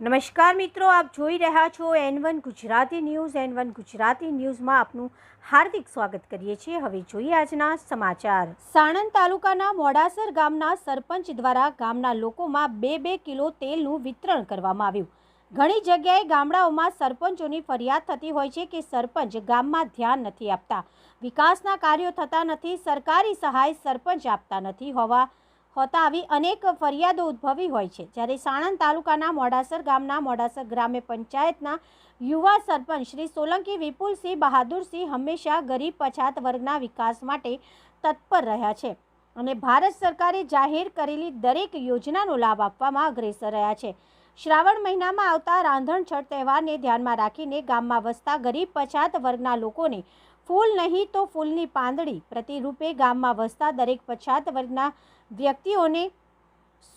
નમસ્કાર મિત્રો, આપ જોઈ રહ્યા છો N one Gujarati news. N one Gujarati ન્યૂઝમાં આપનું હાર્દિક સ્વાગત કરીએ છીએ. હવે જોઈએ આજના સમાચાર. સાણંદ તાલુકાના મોડાસર ગામના સરપંચ દ્વારા ગામના લોકોમાં બે બે કિલો તેલનું વિતરણ કરવામાં આવ્યું. ઘણી જગ્યાએ ગામડાઓમાં સરપંચોની ફરિયાદ થતી હોય છે કે સરપંચ ગામમાં ધ્યાન નથી આપતા. વિકાસના કાર્યો થતા નથી, સરકારી સહાય સરપંચ આપતા નથી હોવા હોતા આવી અનેક ફરિયાદો ઉદ્ભવી હોય છે. જ્યારે સાણંદ તાલુકાના મોડાસર ગામના મોડાસર ગ્રામ્ય પંચાયતના યુવા સરપંચ શ્રી સોલંકી વિપુલસિંહ બહાદુરસિંહ હંમેશા ગરીબ પછાત વર્ગના વિકાસ માટે તત્પર રહ્યા છે અને ભારત સરકારે જાહેર કરેલી દરેક યોજનાનો લાભ આપવામાં અગ્રેસર રહ્યા છે. શ્રાવણ મહિનામાં આવતા રાંધણ છઠ તહેવારને ધ્યાનમાં રાખીને ગામમાં વસતા ગરીબ પછાત વર્ગના લોકોને ફૂલ નહીં તો ફૂલની પાંદડી. પ્રતિરૂપે ગામમાં વસતા દરેક પછાત વર્ગના વ્યક્તિઓને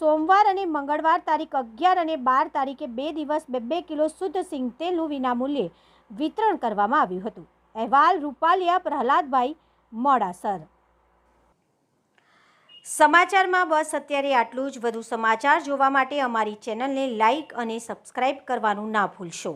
સોમવાર અને મંગળવાર તારીખ અગિયાર અને બાર તારીખે બે દિવસ બે બે કિલો શુદ્ધ સિંગતેલનું વિનામૂલ્યે વિતરણ કરવામાં આવ્યું હતું. અહેવાલ રૂપાલિયા, પ્રહલાદભાઈ મોડાસર. સમાચારમાં બસ, અત્યારે આટલું જ. વધુ સમાચાર જોવા માટે અમારી ચેનલને લાઈક અને સબસ્ક્રાઇબ કરવાનું ના ભૂલશો.